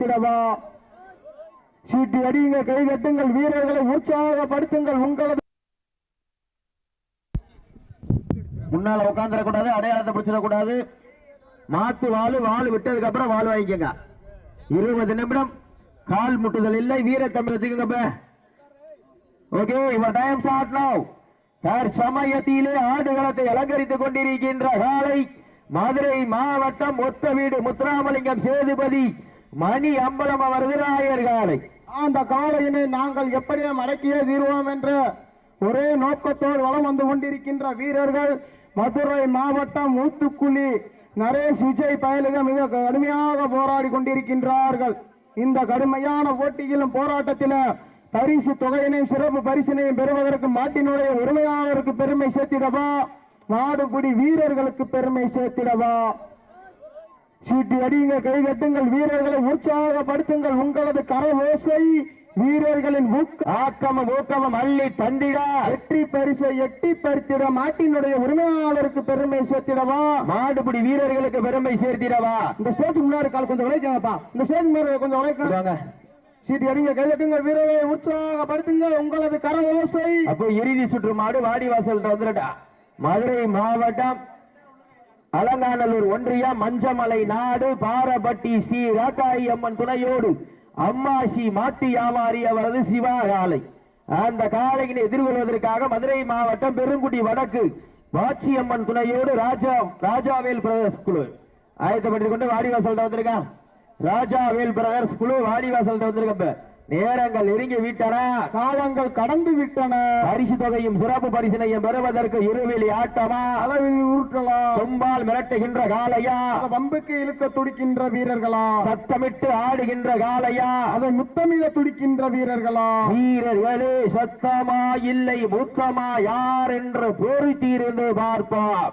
திடவா சீட்டு அடியுங்க கை கட்டுங்கள் வீரர்களை உற்சாகப்படுத்துங்கள் உங்களது முன்னால உட்காந்துடக்கூடாது அடையாளத்தை பிடிச்சிடக்கூடாது. மாத்து வாழு வாழு விட்டதுக்கு அப்புறம் வாழ் வாங்கிக்கங்க. இருபது நிமிடம் கால் முட்டுதல் இல்லை வீர தமிழத்துக்கு ஓகே இவர் டைம் ஸ்டார்ட் நவ் தற்சமயத்திலே ஆடுகளத்தை அலங்கரித்துக் கொண்டிருக்கின்ற காலை மதுரை மாவட்டம் ஒத்த வீடு முத்துராமலிங்கம் சேதுபதி. மணி அம்பலம் வருகிறாயர் ராயர் காலை. அந்த காலையினை நாங்கள் எப்படியே மடக்கியே தீர்வோம் என்ற ஒரே நோக்கத்தோடு வலம் வந்து கொண்டிருக்கின்ற வீரர்கள் மதுரை மாவட்டம் ஊத்துக்குழி நரேஷ் விஜய் பயலுக மிக கடுமையாக போராடி கொண்டிருக்கின்றார்கள். இந்த கடுமையான போட்டியிலும் போராட்டத்தில பரிசு தொகையினையும் சிறப்பு பரிசினையும் பெறுவதற்கு மாட்டினுடைய உரிமையாளருக்கு பெருமை சேர்த்திடவா? மாடுபிடி வீரர்களுக்கு பெருமை சேர்த்திடவா? சீட்டி அடியுங்க கை கட்டுங்கள். வீரர்களை உற்சாகப்படுத்துங்கள். உங்களது கர ஓசை வீரர்களின் ஆக்கமும் ஊக்கமும் அள்ளி தந்திடா. வெற்றி பரிசை எட்டி பறித்திட மாட்டினுடைய உரிமையாளருக்கு பெருமை சேர்த்திடவா? மாடுபிடி வீரர்களுக்கு பெருமை சேர்த்திடவா? இந்த ஸ்டேஜ் முன்னாடி கால் கொஞ்சம் உழைக்காங்கப்பா இந்த ஸ்டேஜ் முன்னாடி கொஞ்சம் உழைக்க. வாங்க. சீட்டி அடிங்க கை கட்டுங்கள். வீரர்களை உற்சாகப்படுத்துங்க உங்களது கர ஓசை அப்போ இறுதி சுற்று மாடு வாடிவாசல் வந்துடா மதுரை மாவட்டம் அலங்காநல்லூர் ஒன்றியம் மஞ்சமலை நாடு பாரபட்டி ஸ்ரீ ராக்காயி அம்மன் துணையோடு அம்மாசி மாட்டு வியாபாரி அவரது சிவா காலை அந்த காலையினை எதிர்கொள்வதற்காக மதுரை மாவட்டம் பெருங்குடி வடக்கு வாட்சியம்மன் துணையோடு ராஜா ராஜாவேல் பிரதர்ஸ் குழு. ஆயத்தப்படுத்திக் கொண்டு வாடிவாசல் வந்திருக்கான் ராஜாவேல் பிரதர்ஸ் குழு வாடிவாசல் வந்திருக்கப்ப நேரங்கள் நெருங்கி விட்டன. காலங்கள் கடந்து விட்டன. பரிசு தொகையும் சிறப்பு பரிசினையும் பெறுவதற்கு இருவெளி ஆட்டமா? அளவில் உருட்டலாம் கொம்பால் மிரட்டுகின்ற காளையா? வம்புக்கு இழுக்க துடிக்கின்ற வீரர்களா? சத்தமிட்டு ஆடுகின்ற காளையா? அதை முத்தமிழ துடிக்கின்ற வீரர்களா? வீரர்களே சத்தமா இல்லை முத்தமா யார் என்று பொறுத்திருந்து பார்ப்போம்.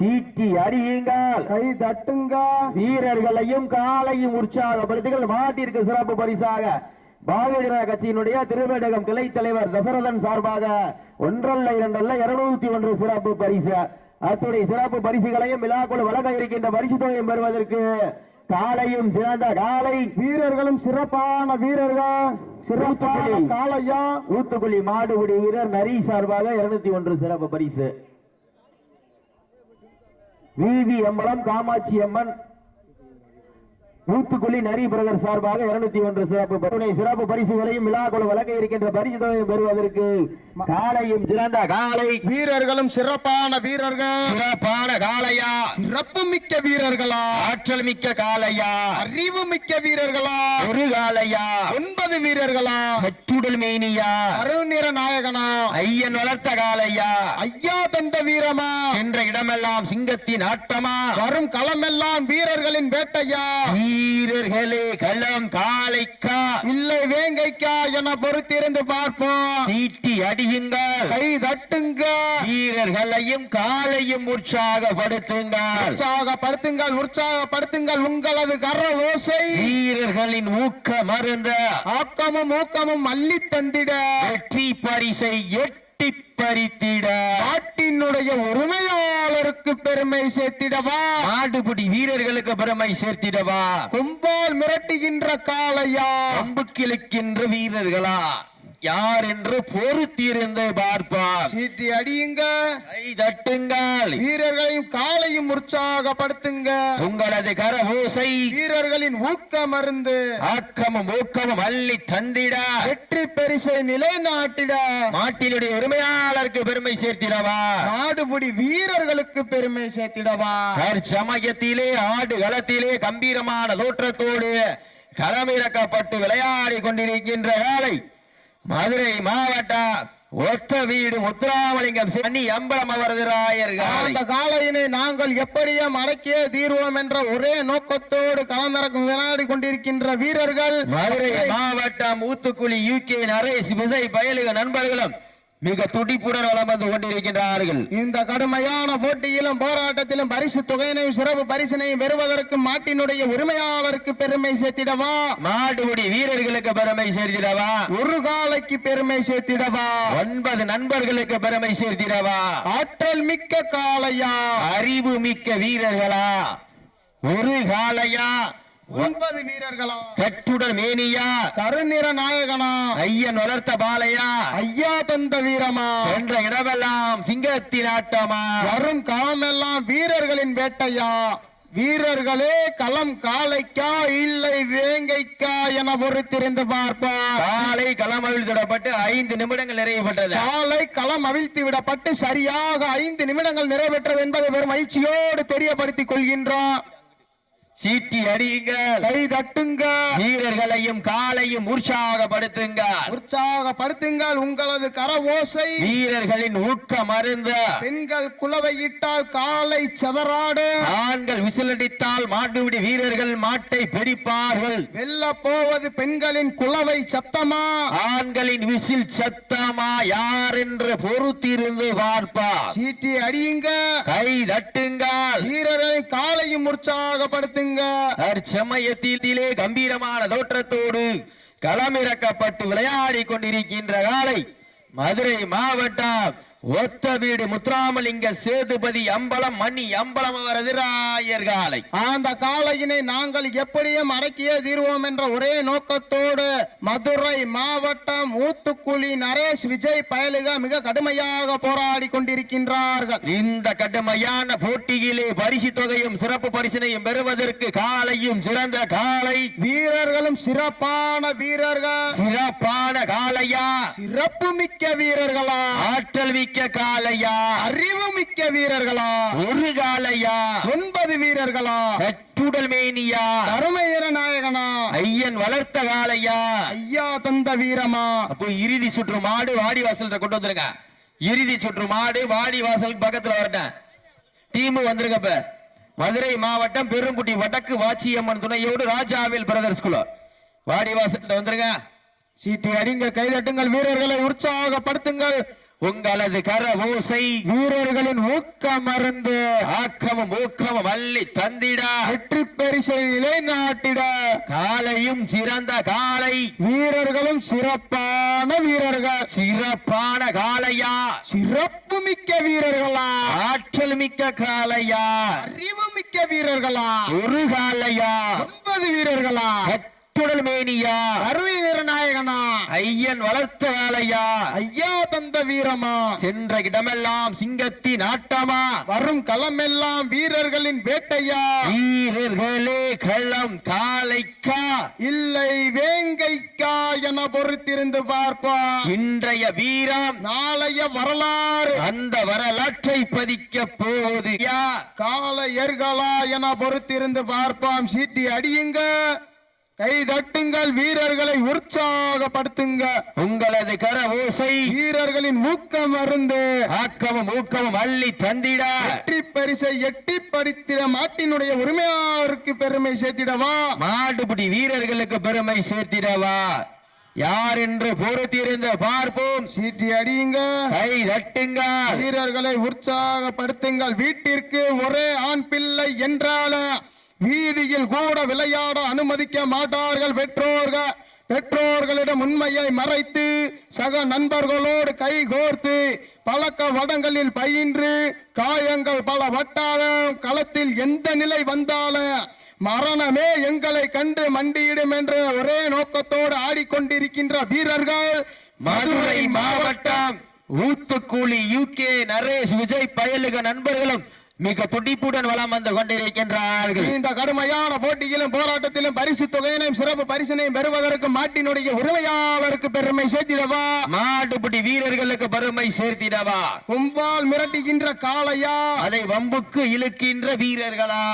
சீட்டி அடியுங்கள். கை தட்டுங்க. வீரர்களையும் காலையும் உற்சாகப்படுத்துங்கள். மாட்டிற்கு சிறப்பு பரிசாக பாரதிய ஜனதா கட்சியினுடைய திருவேடகம் கிளை தலைவர் தசரதன் சார்பாக ஒன்றல்ல இரண்டல்ல இருநூத்தி ஒன்று சிறப்பு பரிசு. அத்துடைய சிறப்பு பரிசுகளையும் விழாக்குழு வழங்க இருக்கின்ற பரிசு தொகையும் பெறுவதற்கு காலையும் சிறந்த காலை வீரர்களும் சிறப்பான வீரர்கள். சிறப்பான. காளையா. ஊத்துக்குழி மாடுபிடி வீரர் நரி சார்பாக இருநூத்தி ஒன்று சிறப்பு பரிசு. வீதி அம்பலம் காமாட்சி அம்மன் ஊத்துக்குழி நரி பிரதர் சார்பாக இருநூத்தி ஒன்று சிறப்பு பரிசு சிறப்பு பரிசுகளையும் விழாக்குழு வழங்க இருக்கின்ற பரிசு தொகையை பெறுவதற்கு காலையும் சிறந்த காலை. வீரர்களும் சிறப்பான வீரர்கள். சிறப்பான காளையா. சிறப்பு மிக்க வீரர்களா. ஆற்றல் மிக்க காளையா. அறிவு மிக்க வீரர்களா. ஒரு காளையா. ஒன்பது வீரர்களா. கட்டுடல் மேனியா. அருநிற நாயகனா. ஐயன் வளர்த்த காளையா. ஐயா தந்த வீரமா. சென்ற இடமெல்லாம் சிங்கத்தின் ஆட்டமா. வரும் களமெல்லாம் வீரர்களின் வேட்டையா. வீரர்களே களம் காளைக்கா. இல்லை வேங்கைக்கா என பொறுத்திருந்து பார்ப்போம். சீட்டி அடியுங்கள். கை தட்டுங்க வீரர்களையும் காலையும் உற்சாகப்படுத்துங்கள். உற்சாகப்படுத்துங்கள் உற்சாகப்படுத்துங்கள் உங்களது கர ஓசை வீரர்களின் ஊக்க மருந்த. ஆக்கமும் ஊக்கமும் அள்ளி தந்திட வெற்றி பரிசை எட்டி பறித்திட நாட்டினுடைய உரிமையாளருக்கு பெருமை சேர்த்திடவா? மாடுபிடி வீரர்களுக்கு பெருமை சேர்த்திடவா? கொம்பால் மிரட்டுகின்ற காளையா? அம்பு கிழக்கின்ற வீரர்களா? யார் என்று பொறுத்திருந்து பார்ப்பார். சீட்டி அடியுங்க. கை தட்டுங்கள். வீரர்களையும் காலையும் உற்சாகப்படுத்துங்க. உங்களது கரபூசை வீரர்களின் ஊக்க மருந்து ஆக்கமும் ஊக்கமும் அள்ளி தந்திட. வெற்றி பரிசை நிலைநாட்டிட. மாட்டினுடைய உரிமையாளருக்கு பெருமை சேர்த்திடவா. நாடுபுடி வீரர்களுக்கு பெருமை சேர்த்திடவா. தற்சமயத்திலே ஆடு களத்திலே கம்பீரமான தோற்றத்தோடு களமிறக்கப்பட்டு விளையாடி கொண்டிருக்கின்ற காலை மதுரை மாவட்டம் ஒத்த வீடு முத்துராமலிங்கம் சென்னி அம்பலம் அவரது ராயர் காலை அந்த காளையினை நாங்கள் எப்படியே அடக்கியே தீர்வோம் என்ற ஒரே நோக்கத்தோடு களமிறக்கும் விளையாடி கொண்டிருக்கின்ற வீரர்கள் மதுரை மாவட்டம் ஊத்துக்குழி யூகே நரேஷ் விசை பயலுக நண்பர்களும் மிக துடிப்புடன் வலம் வந்து கொண்டிருக்கின்றார்கள் இந்த கடுமையான போட்டியிலும் போராட்டத்திலும் பரிசு தொகையினையும் சிறப்பு பரிசினையும் பெறுவதற்கு மாட்டினுடைய உரிமையாளருக்கு பெருமை சேர்த்திடவா? மாடுபிடி வீரர்களுக்கு பெருமை சேர்த்திடவா? ஒரு காலைக்கு பெருமை சேர்த்திடவா? ஒன்பது நண்பர்களுக்கு பெருமை சேர்த்திடவா? ஆற்றல் மிக்க காளையா? அறிவு மிக்க வீரர்களா? ஒரு காளையா? ஒன்பது வீரர்களா? கட்டுடல் மேனியா. கருநிற நாயகனா? ஐயன் வளர்த்த பாலையா. ஐயா தந்த வீரமா? என்ற இடமெல்லாம் சிங்கத்தின் ஆட்டமா வரும் களமெல்லாம் வீரர்களின் வேட்டையா? வீரர்களே களம் காளைக்கா இல்லை வேங்கைக்கா என பொறுத்திருந்து பார்ப்பார். காலை களமவில் தொடப்பட்டு ஐந்து நிமிடங்கள் நிறைவுபட்டது காலை களம் அவிழ்த்து விடப்பட்டு சரியாக ஐந்து நிமிடங்கள் நிறைவேற்றது என்பதை பெரும் மகிழ்ச்சியோடு தெரியப்படுத்திக் கொள்கின்றோம். சீட்டி அடியுங்கள். கை தட்டுங்க வீரர்களையும் காலையும் உற்சாகப்படுத்துங்கள். உற்சாகப்படுத்துங்கள் உங்களது கர ஓசை வீரர்களின் ஊக்கம் அருந்த பெண்கள் குலவையிட்டால் காலை சதறாடு. ஆண்கள் விசிலடித்தால் மாட்டுப்பிடி வீரர்கள் மாட்டை பிடிப்பார்கள். வெல்ல போவது பெண்களின் குலவை சத்தமா? ஆண்களின் விசில் சத்தமா? யார் என்று பொறுத்திருந்து பார்ப்பார். சீட்டி அடியுங்க கை தட்டுங்கள். வீரர்களை காலையும் உற்சாகப்படுத்துங்க தற்சமயத்திலே கம்பீரமான தோற்றத்தோடு களமிறக்கப்பட்டு விளையாடி கொண்டிருக்கின்ற காலை மதுரை மாவட்டம் ஒத்த வீடு முத்துராமலிங்க சேதுபதி அம்பலம் மணி அம்பலம் அவரது ராயர் காலை. அந்த காளையினை நாங்கள் எப்படியும் அடக்கியே தீர்வோம் என்ற ஒரே நோக்கத்தோடு மதுரை மாவட்டம் ஊத்துக்குழி நரேஷ் விஜய் பயலுக மிக கடுமையாக போராடி கொண்டிருக்கின்றார்கள். இந்த கடுமையான போட்டியிலே பரிசு தொகையும் சிறப்பு பரிசினையும் பெறுவதற்கு காலையும் சிறந்த காலை. வீரர்களும் சிறப்பான வீரர்கள். சிறப்பான காளையா சிறப்பு மிக்க வீரர்களா? ஆற்றல் மிக்க காளையா? அறிவு மிக்க வீரர்களா? ஒரு காளையா? ஒன்பது வீரர்களா? கட்டுடல் மேனியா? கருமை நிறநாயகனா ஐயன் வளர்த்த காளையா? ஐயா தந்த வீரமா? அப்போ இறுதி சுற்று மாடு வாடி வாசல் கொண்டு வந்துருங்க. இறுதி சுற்று மாடு வாடி வாசலுக்கு பக்கத்துல வரட்டேன். டீம் வந்திருக்க இப்ப மதுரை மாவட்டம் பெருங்குடி வடக்கு வாச்சியம்மன் துணையோடு ராஜாவில் பிரதர்ஸ் குழு. வாடி வாசல் வந்துருங்க. சீட்டி அடிங்க கைதட்டுங்கள் வீரர்களை உற்சாகப்படுத்துங்கள். உங்களது கர ஓசை வீரர்களின் ஊக்கம் மருந்து ஆக்கமும் ஊக்கமும் அள்ளி தந்திட. வெற்றி பரிசை நிலைநாட்டிட. காலையும் சிறந்த காலை. வீரர்களும் சிறப்பான வீரர்கள். சிறப்பான காளையா சிறப்பு மிக்க வீரர்களா. ஆற்றல் மிக்க காளையா அறிவு மிக்க வீரர்களா. ஒரு காளையா ஒன்பது வீரர்களா. கட்டுடல் மேனியா. அருமை நிறநாயகனா ஐயன் வளர்த்த காளையா ஐயா தந்த வீரமா. சென்ற இடமெல்லாம் சிங்கத்தின் ஆட்டமா வரும் களமெல்லாம் வீரர்களின் வேட்டையா. வீரர்களே களம் காளைக்கா இல்லை வேங்கைக்கா என பொறுத்திருந்து பார்ப்பா. இன்றைய வீரம் நாளைய வரலாறு. அந்த வரலாற்றை பதிக்க போவது யா. காளையர்களா என பொறுத்திருந்து பார்ப்பாம். சீட்டி அடியுங்க. கை தட்டுங்கள் வீரர்களை உற்சாகப்படுத்துங்க. உங்களது கர ஓசை வீரர்களின் ஊக்கம் அருந்து. ஆக்கமும் ஊக்கமும் அள்ளி தந்திட. வெற்றி பரிசை எட்டி படித்திட மாட்டினுடைய உரிமையாளருக்கு பெருமை சேர்த்திடவா? மாட்டுப்பிடி வீரர்களுக்கு பெருமை சேர்த்திடவா? யார் என்று பொறுத்திருந்து பார்ப்போம். சீட்டி அடியுங்க. கை தட்டுங்கள் வீரர்களை உற்சாகப்படுத்துங்கள். வீட்டிற்கு ஒரே ஆண் பிள்ளை என்றால. வீதியில் கூட விளையாட அனுமதிக்க மாட்டார்கள் பெற்றோர்கள். பெற்றோர்களிடம் உண்மையை மறைத்து சக நண்பர்களோடு கை கோர்த்து பழக்க வடங்களில் பயின்று காயங்கள் பல வட்டாரம் களத்தில் எந்த நிலை வந்தாலும் மரணமே எங்களை கண்டு மண்டியிடும் என்ற ஒரே நோக்கத்தோடு ஆடிக்கொண்டிருக்கின்ற வீரர்கள் மதுரை மாவட்டம். ஊத்துக்கூலி யூகே நரேஷ் விஜய் பயலுக நண்பர்களும் மிக துடிப்புடன் வலம் வந்து கொண்டிருக்கின்றார்கள். இந்த கடுமையான போட்டியிலும் போராட்டத்திலும் பரிசு தொகையினையும் சிறப்பு பரிசினையும் பெறுவதற்கு மாட்டினுடைய உரிமையாளருக்கு பெருமை சேர்த்திடவா? மாட்டுப்பிடி வீரர்களுக்கு பெருமை சேர்த்திடவா? கும்பால் மிரட்டுகின்ற காளையா? அதை வம்புக்கு இழுக்கின்ற வீரர்களா?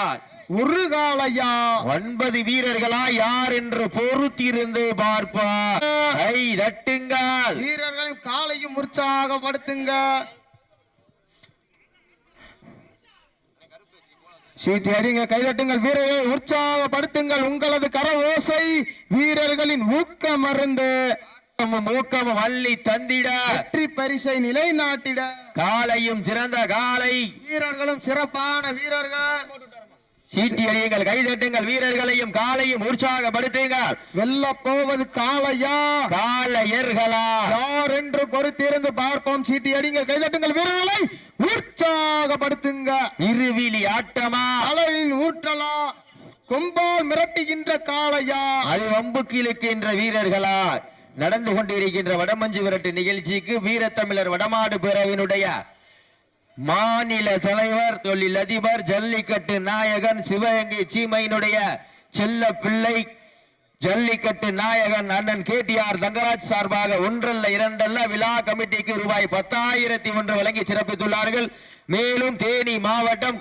ஒரு காளையா? ஒன்பது வீரர்களா யார் என்று பொறுத்திருந்து பார்ப்பார் கை தட்டுங்கள். வீரர்களின் காலையும் உற்சாகப்படுத்துங்க. சீட்டி அடிங்க கைதட்டுங்கள் வீரர்களை உற்சாகப்படுத்துங்கள் உங்களது கர ஓசை வீரர்களின் ஊக்கம் மருந்து ஊக்கமும் அள்ளி தந்திட. வெற்றி பரிசை நிலைநாட்டிட. காலையும் சிறந்த காலை. வீரர்களும் சிறப்பான வீரர்கள். சீட்டி அடியுங்கள் கைதட்டுங்கள் வீரர்களையும் காலையும் உற்சாகப்படுத்துங்கள். வெல்ல போவது காளையா? காலையர்களா யார் என்று பொறுத்திருந்து பார்ப்போம் சீட்டி அடிங்கள் கைதட்டுங்கள் வீரர்களை உற்சாகப்படுத்துங்க இருவிழி ஆட்டமா? அலையின் ஊற்றலா? கொம்பால் மிரட்டுகின்ற காளையா? அது வம்புக்கு இழுக்கின்ற வீரர்களா? நடந்து கொண்டிருக்கின்ற வடமஞ்சு விரட்டு நிகழ்ச்சிக்கு வீரத்தமிழர் வடமாடு பேரவையினுடைய மாநில தலைவர் தொழிலதிபர் ஜல்லிக்கட்டு நாயகன் சிவகங்கை சீமையினுடைய செல்ல பிள்ளை ஜல்லிக்கட்டு நாயகன் அண்ணன் கேடிஆர் தங்கராஜ் சார்பாக ஒன்றல்ல இரண்டல்ல விழா கமிட்டிக்கு ரூபாய் பத்தாயிரத்தி ஒன்று வழங்கி சிறப்பித்துள்ளார்கள். மேலும் தேனி மாவட்டம்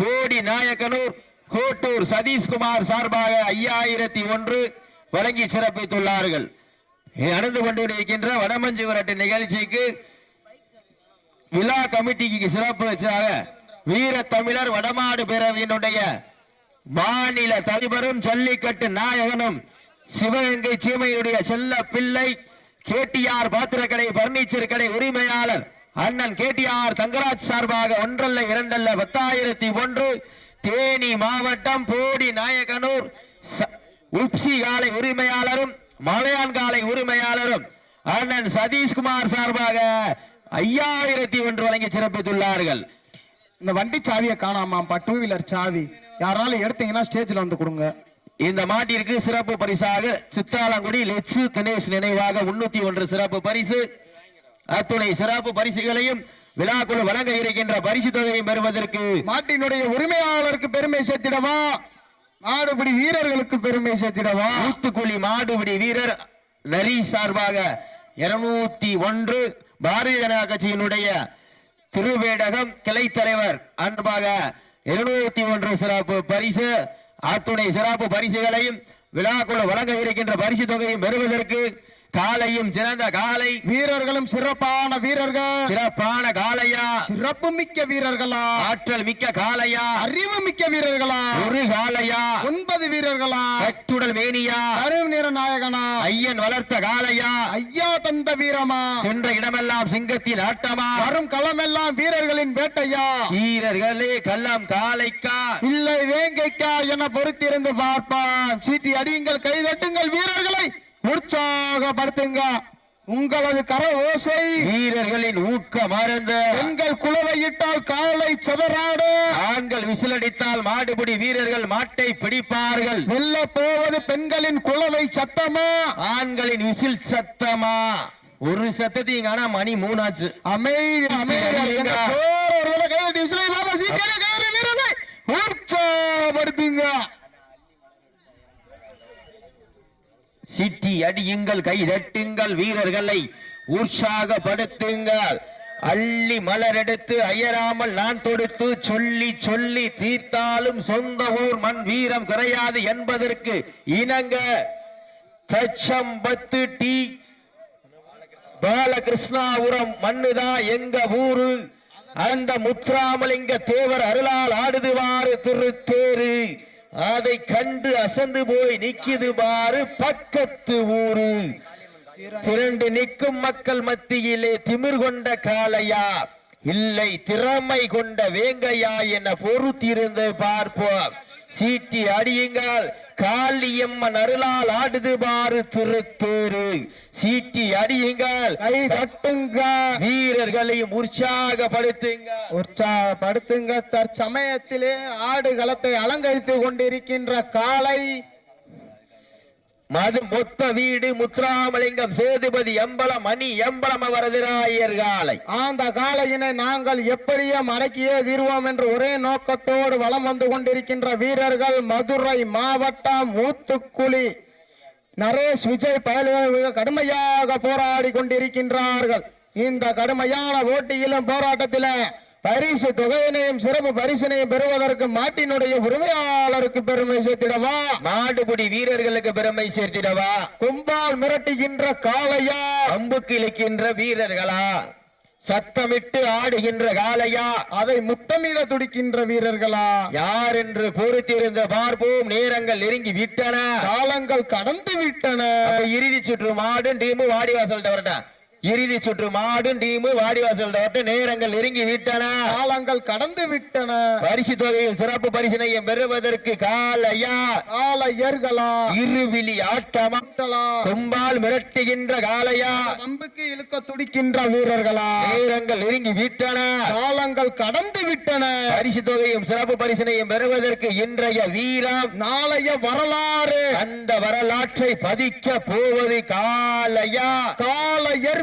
போடி நாயக்கனூர் கோட்டூர் சதீஷ்குமார் சார்பாக ஐயாயிரத்தி ஒன்று வழங்கி சிறப்பித்துள்ளார்கள். நடந்து கொண்டிருக்கின்ற வடமஞ்சு விரட்டு நிகழ்ச்சிக்கு விழா கமிட்டிக்கு சிறப்பு வச்சாக வீர தமிழர் வடமாடு பேரவையினுடைய மாநில தலைவரும் ஜல்லிக்கட்டு நாயகனும் சிவகங்கை சீமையுடைய செல்ல பிள்ளை கேடிஆர் பாத்திரக்கடை பர்னிச்சர் கடை உரிமையாளர் அண்ணன் கேடிஆர் தங்கராஜ் சார்பாக ஒன்றல்ல இரண்டல்ல பத்தாயிரத்தி ஒன்று தேனி மாவட்டம் போடி நாயகனூர் ச- உப்சி காலை உரிமையாளரும் மலையான் காலை உரிமையாளரும் அண்ணன் சதீஷ்குமார் சார்பாக ஐயாயிரத்தி ஒன்று வழங்கி சிறப்பித்துள்ளார்கள். இந்த வண்டி சாவியை காணாமாப்பா டூ வீலர் சாவி. யாராலும் எடுத்தீங்கன்னா ஸ்டேஜ்ல வந்து கொடுங்க. இந்த மாட்டிற்கு சிறப்பு பரிசாக சித்தாலங்குடி லெச்சு தினேஷ் நினைவாக முன்னூத்தி ஒன்று சிறப்பு பரிசு. அத்துணை சிறப்பு பரிசுகளையும் விழாக்குழு வழங்க இருக்கின்ற பரிசு தொகையும் பெறுவதற்கு மாட்டினுடைய உரிமையாளருக்கு பெருமை சேர்த்திடவா? நாடுபடி வீரர்களுக்கு பெருமை சேர்த்திடவா? ஊத்துக்குழி மாடுபிடி வீரர் நரி சார்பாக இருநூத்தி ஒன்று பாரதிய ஜனதா கட்சியினுடைய திருவேடகம் கிளை தலைவர் அன்பாக இருநூத்தி ஒன்று சிறப்பு பரிசு அத்துணை சிறப்பு பரிசுகளையும் விழாக்குழு வழங்க இருக்கின்ற பரிசு தொகையும் பெறுவதற்கு காலையும் சிறந்த காலை வீரர்களும் சிறப்பான வீரர்கள். சிறப்பான காளையா. சிறப்பு மிக்க வீரர்களா. ஆற்றல் மிக்க காளையா. அறிவு மிக்க வீரர்களா. ஒரு காளையா. ஒன்பது வீரர்களா. கட்டுடல் மேனியா. கரும் நிற நாயகனா. ஐயன் வளர்த்த காளையா. ஐயா தந்த வீரமா. சென்ற இடமெல்லாம் சிங்கத்தின் ஆட்டமா. வரும் களமெல்லாம் வீரர்களின் வேட்டையா. வீரர்களே கள்ளம் காளைக்கா. இல்லை வேங்கைக்கா என பொறுத்திருந்து பார்ப்பான். சீட்டி அடியுங்கள் கைதட்டுங்கள் வீரர்களை. உற்சாகப்படுத்துங்க உங்களது கர ஓசை வீரர்களின் ஊக்க மறந்த பெண்கள் குலவையிட்டால் காலை சதராடு ஆண்கள் விசிலடித்தால் மாடுபிடி வீரர்கள் மாட்டை பிடிப்பார்கள். வெல்ல போவது பெண்களின் குலவை சத்தமா? ஆண்களின் விசில் சத்தமா? ஒரு சத்தத்தையும் காணா மணி மூணாச்சு. அமைதி அமைதி. எங்க சோறு ஒரு வேளை கைதட்டி விசிலை வாங்க, சீட்டி அடி, கைதட்டு வீரர்களை உற்சாகப்படுத்துங்க சிட்டி அடியுங்கள் கை தட்டுங்கள் வீரர்களை உற்சாகப்படுத்துங்கள். அள்ளி மலர் எடுத்து அயராமல் நான் தொடுத்து சொல்லி சொல்லி தீர்த்தாலும் சொந்த ஊர் மண் வீரம் குறையாது என்பதற்கு இணங்க தச்சம்பத்து டி பாலகிருஷ்ணாபுரம் மண்ணுதா எங்க ஊரு? அந்த முத்துராமலிங்க தேவர் அருளால் ஆடுதுவாறு திருத்தேரு. அதை கண்டு அசந்து போய் நிக்கிது பாரு பக்கத்து ஊரு. திரண்டு நிற்கும் மக்கள் மத்தியிலே திமிர் கொண்ட காளையா? இல்லை திறமை கொண்ட வேங்கையா என பொறுத்திருந்து பார்ப்போம். சீட்டி அடியுங்கள். காளியம்மன் அருளால் ஆடுது பாரு திருத்தேரு. சீட்டி அடியுங்கள். கை தட்டுங்க. வீரர்களையும் உற்சாகப்படுத்துங்க. உற்சாகப்படுத்துங்க. தற்சமயத்திலே ஆடு களத்தை அலங்கரித்துக் கொண்டிருக்கின்ற காளை மது மொத்த வீடு முத்துராமலிங்கம் சேதுபதி எம்பலம் மணி எம்பலம் அவரது ராயர்காலை அந்த காலையினை நாங்கள் எப்படியே மடக்கியே தீர்வோம் என்று ஒரே நோக்கத்தோடு வலம் வந்து கொண்டிருக்கின்ற வீரர்கள் மதுரை மாவட்டம் ஊத்துக்குழி நரேஷ் விஜய் பயல்கள் மிக கடுமையாக போராடி கொண்டிருக்கின்றார்கள். இந்த கடுமையான போட்டியிலும் போராட்டத்தில பரிசு தொகையினையும் சிறப்பு பரிசினையும் பெறுவதற்கு மாட்டினுடைய உரிமையாளருக்கு பெருமை சேர்த்திடவா? மாடுபிடி வீரர்களுக்கு பெருமை சேர்த்திடவா? கும்பால் மிரட்டுகின்ற காளையா? அம்புக்கு இழுக்கின்ற வீரர்களா? சத்தமிட்டு ஆடுகின்ற காளையா? அதை முத்தமிட துடிக்கின்ற வீரர்களா? யார் என்று பொறுத்திருந்து பார்ப்போம். நேரங்கள் நெருங்கி விட்டன. காலங்கள் கடந்து விட்டன. இறுதி சுற்று மாடு டீமு வாடிவாசல் வரட்டா? இறுதி சுற்று மாடும் டீமு வாடிவாசல் நேரங்கள் நெருங்கி விட்டன. காலங்கள் கடந்து விட்டன. பரிசு தொகையும் சிறப்பு பரிசினையும் பெறுவதற்கு காலையா? காளையர்களா இருவிழி ஆட்டமா? கொம்பால் மிரட்டுகின்ற காலையா? வம்புக்கு இழுக்க துடிக்கின்ற வீரர்களா? நேரங்கள் நெருங்கி விட்டன. காலங்கள் கடந்து விட்டன. பரிசு தொகையும் சிறப்பு பரிசினையும் பெறுவதற்கு இன்றைய வீரம். நாளைய வரலாறு. அந்த வரலாற்றை பதிக்க போவது காலையா?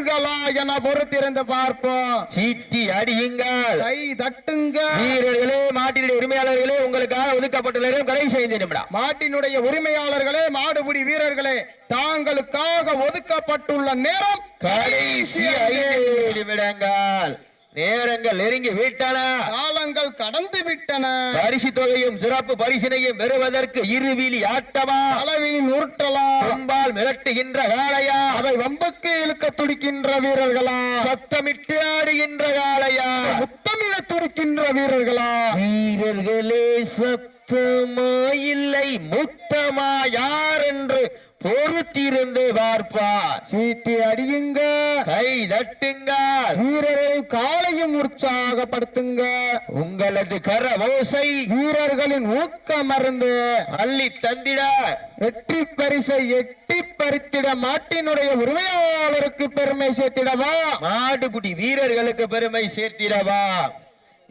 காளையர்களா என பொறுத்திருந்து பார்ப்போம். சீட்டி அடியுங்கள். கை தட்டுங்க வீரர்களே மாட்டினுடைய உரிமையாளர்களே உங்களுக்காக ஒதுக்கப்பட்டுள்ள கடைசி ஐந்து நிமிடம் மாட்டினுடைய உரிமையாளர்களே மாடுபிடி வீரர்களே தாங்களுக்காக ஒதுக்கப்பட்டுள்ள நேரம் கடைசி ஐந்து நிமிடங்கள் நேரங்கள் நெருங்கி விட்டன. காலங்கள் கடந்து விட்டன. பரிசு தொகையும் சிறப்பு பரிசினையும் பெறுவதற்கு இருவிழி ஆட்டமா அளவின் உருட்டலா கொம்பால் மிரட்டுகின்ற காளையா? அதை வம்புக்கு இழுக்க துடிக்கின்ற வீரர்களா? சத்தமிட்டு ஆடுகின்ற காளையா? முத்தமிழ துடிக்கின்ற வீரர்களா? வீரர்களே சத்தமா இல்லை முத்தமா யார் என்று பொறுத்திருந்து பார்ப்பார் சீட்டி அடியுங்க. கை தட்டுங்கள் வீரரை காலையும் உற்சாகப்படுத்துங்க. உங்களது கர ஓசை வீரர்களின் ஊக்க மருந்து அள்ளி தந்திட. வெற்றி பரிசை எட்டி பறித்திட மாட்டினுடைய உரிமையாளருக்கு பெருமை சேர்த்திடவா? மாடுபிடி வீரர்களுக்கு பெருமை சேர்த்திடவா?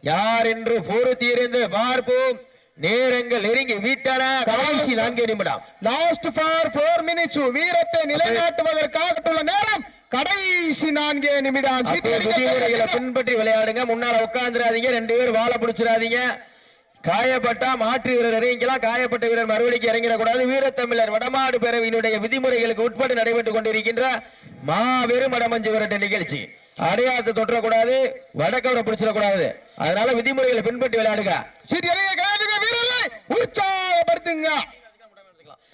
யார் என்று பொறுத்திருந்து பார்ப்போம். நேரங்கள் நெருங்கி விட்டன. கடைசி நான்கு நிமிடம். லாஸ்ட் ஃபார் போர் மினிட்ஸ் வீரத்தை நிலைநாட்டுவதற்காகட்டுள்ள நேரம். கடைசி நான்கே நிமிடம். விதிமுறைகளை. பின்பற்றி விளையாடுங்க. முன்னால உட்கார்ந்துடாதீங்க ரெண்டு பேர் வாழை பிடிச்சிடாதீங்க. காயப்பட்டா மாற்று வீரர் இறங்கிக்கலாம். காயப்பட்ட வீரர் மறுபடிக்கு இறங்கிடக்கூடாது. வீரத்தமிழர் வடமாடு பேரவையினுடைய விதிமுறைகளுக்கு உட்பட்டு நடைபெற்றுக் கொண்டிருக்கின்ற மாபெரும் வடமஞ்சு விரட்ட நிகழ்ச்சி. அடையாளத்தை தொற்றக்கூடாது வடக்கவரை பிடிச்சிடக்கூடாது. அதனால விதிமுறைகளை பின்பற்றி விளையாடுங்க. சீட்டி அடிக்க வீரர்களை உற்சாகப்படுத்துங்க.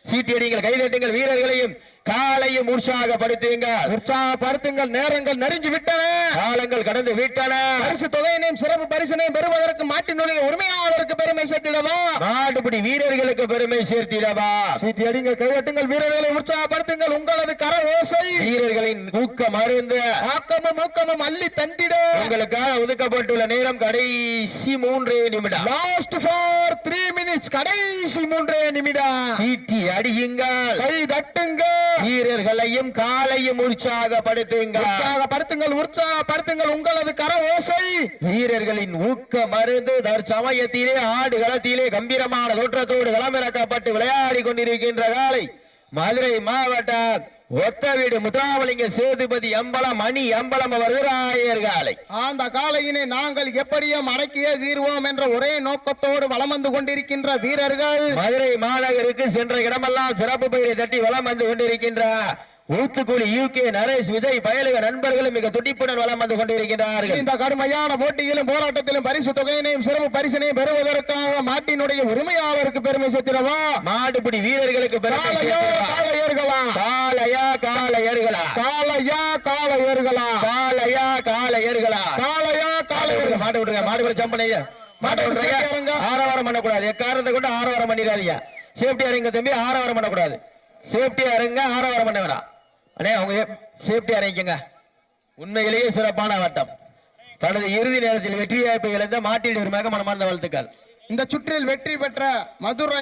சீட்டி அடிங்கள் கைதட்டுங்கள் வீரர்களையும் காலையும் உற்சாகப்படுத்துங்கள் உற்சாகப்படுத்துங்கள் நேரங்கள் நெருங்கி விட்டன காலங்கள் கடந்து விட்டன. பரிசு தொகையினையும் சிறப்பு பரிசினையும் பெறுவதற்கு மாட்டினுடைய உரிமையாளருக்கு பெருமை சேர்த்திடவா? மாடுபிடி வீரர்களுக்கு பெருமை சேர்த்திடவா? சீட்டி அடிங்கள் கையட்டுங்கள் வீரர்களை உற்சாகப்படுத்துங்கள் உங்களது கர ஓசை. வீரர்களின் ஊக்கம் அருந்து. ஆக்கமும் ஊக்கமும் அள்ளி தந்திட. உங்களுக்காக ஒதுக்கப்பட்டுள்ள நேரம் கடைசி மூன்று நிமிடம். லாஸ்ட் ஃபார் த்ரீ மினிட்ஸ் கடைசி மூன்றே நிமிடம். சீட்டி அடியுங்கள். கை தட்டுங்க வீரர்களையும் காலையும் உற்சாகப்படுத்துங்கள். உற்சாகப்படுத்துங்கள் உற்சாகப்படுத்துங்கள் உங்களது கர ஓசை. வீரர்களின் ஊக்கம் அருந்து தற்சமயத்திலே ஆடு களத்திலே கம்பீரமான தோற்றத்தோடு களமிறக்கப்பட்டு விளையாடி கொண்டிருக்கின்ற காலை மதுரை மாவட்டம் ஒத்தவீடு முத்துராமலிங்க சேதுபதி அம்பலம் மணி அம்பலம் அவர்கள் ஆயர் காலை அந்த காலையினை நாங்கள் எப்படியும் அடக்கியே தீர்வோம் என்ற ஒரே நோக்கத்தோடு வலம் வந்து கொண்டிருக்கின்ற வீரர்கள் மதுரை மாநகருக்கு சென்ற இடமெல்லாம் சிறப்பு பெயரை தட்டி வலம் வந்து கொண்டிருக்கின்ற ஊத்துக்குழி யூகே நரேஷ் விஜய் பயலுக நண்பர்களும் மிக துடிப்புடன் வலம் வந்து கொண்டிருக்கின்றார்கள். இந்த கடுமையான போட்டியிலும் போராட்டத்திலும் பரிசு தொகையினையும் சிறப்பு பரிசினையும் பெறுவதற்காக மாட்டினுடைய உரிமையாளருக்கு பெருமை சேர்த்திடவா மாடுபிடி வீரர்களுக்கு காளையர்களா? காளையா காளையர்களா? காளையா காளையர்களா? காளையா காளையர்கள்? காளையர்கள்? மாட்டு விட்டுருங்க மாடு விட ஜம்ப் பண்ணீங்க. மாட்டு விட்டுருங்க. ஆரவாரம் பண்ணக்கூடாது. எக்காரணத்தை கொண்டு ஆரவாரம் பண்ணிடாதீங்க. சேஃப்டியா இருங்க தம்பி ஆரவாரம் பண்ணக்கூடாது. சேஃப்டியா இருங்க ஆரவாரம் பண்ண வேணாம். அண்ணே அவங்க சேஃப்டி இறங்கிக்கங்க உண்மையிலேயே சிறப்பான ஆட்டம். தனது இறுதி நேரத்தில் வெற்றி வாய்ப்பை இழந்த மாட்டின் மனமார்ந்த வாழ்த்துக்கள். இந்த சுற்றில் வெற்றி பெற்ற மதுரை